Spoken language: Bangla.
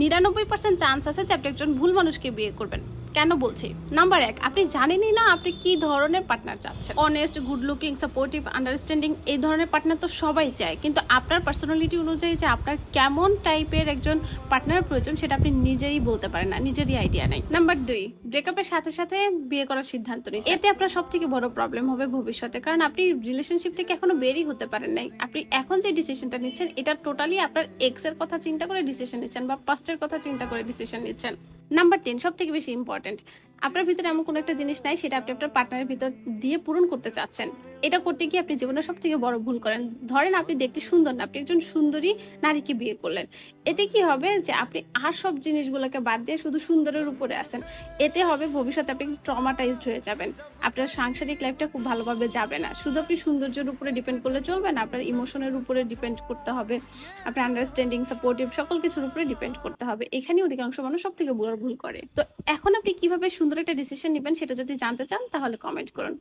নিরানব্বই পার্সেন্ট চান্স আছে যে আপনি একজন ভুল মানুষকে বিয়ে করবেন। কেন বলছি? নাম্বার এক আপনি জানেনই না আপনি কি ধরনের পার্টনার চাচ্ছেন? Honest good looking supportive understanding এই ধরনের পার্টনার তো সবাই চায়। কিন্তু আপনার পার্সোনালিটি অনুযায়ী যে আপনার কেমন টাইপের একজন পার্টনার প্রয়োজন সেটা আপনি নিজেই বলতে পারেন না নিজেরই আইডিয়া নাই। নাম্বার দুই ব্রেকআপের সাথে সাথে বিয়ে করার সিদ্ধান্ত নিয়েছে এতে আপনার সব থেকে বড় প্রবলেম হবে ভবিষ্যতে কারণ আপনি রিলেশনশিপ থেকে এখনও বেরই হতে পারেন নাই। আপনি এখন যে ডিসিশনটা নিচ্ছেন এটা টোটালি আপনার এক্সের কথা চিন্তা করে ডিসিশন নিচ্ছেন বা পাস্টের কথা চিন্তা করে ডিসিশন নিচ্ছেন। নাম্বার টেন সব থেকে বেশি ইম্পর্টেন্ট আপনার ভিতরে এমন কোনো একটা জিনিস নাই, সেটা আপনি আপনার পার্টনারের ভিতর দিয়ে পূরণ করতে চাচ্ছেন। এটা করতে গিয়ে আপনি জীবনে সব থেকে বড় ভুল করেন। ধরেন আপনি দেখতে সুন্দর না, আপনি একজন সুন্দরী নারীকে বিয়ে করলেন। এতে কি হবে যে আপনি আর সব জিনিসগুলোকে বাদ দিয়ে শুধু সুন্দরের উপরে আসেন এতে হবে ভবিষ্যতে আপনি ট্রমাটাইজড হয়ে যাবেন। আপনার সাংসারিক লাইফটা খুব ভালোভাবে যাবে না। শুধু আপনি সৌন্দর্যের উপরে ডিপেন্ড করলে চলবে না, আপনার ইমোশনের উপরে ডিপেন্ড করতে হবে। আপনার আন্ডারস্ট্যান্ডিং সাপোর্টিভ সকল কিছুর উপরে ডিপেন্ড করতে হবে। এখানে অধিকাংশ মানুষ সব থেকে বড় ভুল করে। তো এখন আপনি কীভাবে সুন্দর একটা ডিসিশন নেবেন সেটা যদি জানতে চান তাহলে কমেন্ট করুন।